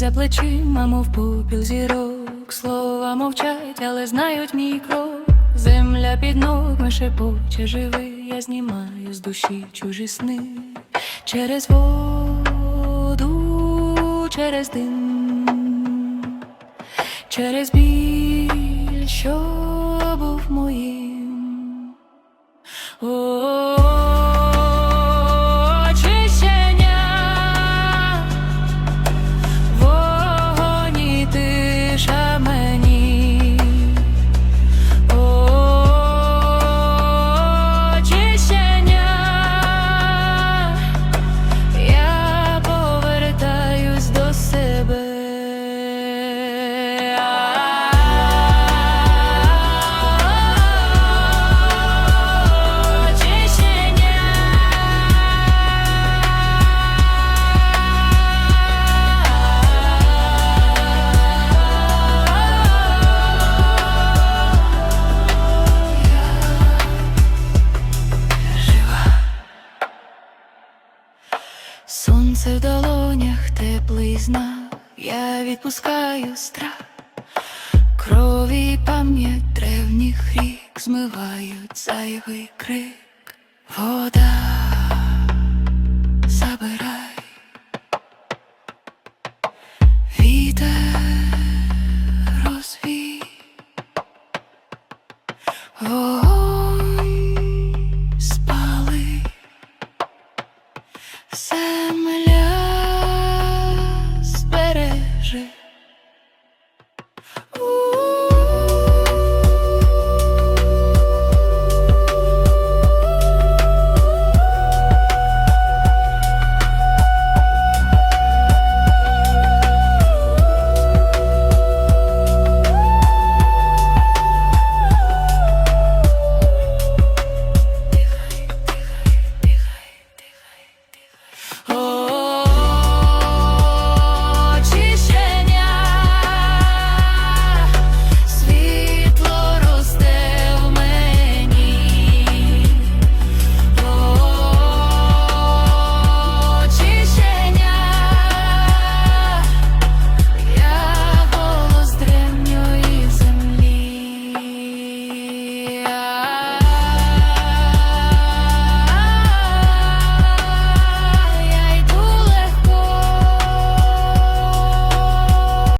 за плечима, мов попіл зірок, слова мовчать, але знають мій крок. Земля під ногами шепоче живи, я знімаю з душі чужі сни через воду, через дим, через біль, що Сонце в долонях теплий знак, я відпускаю страх, крові пам'ять древніх рік змивають зайвий крик, вода забирай, вітер розвій, вогонь спали. все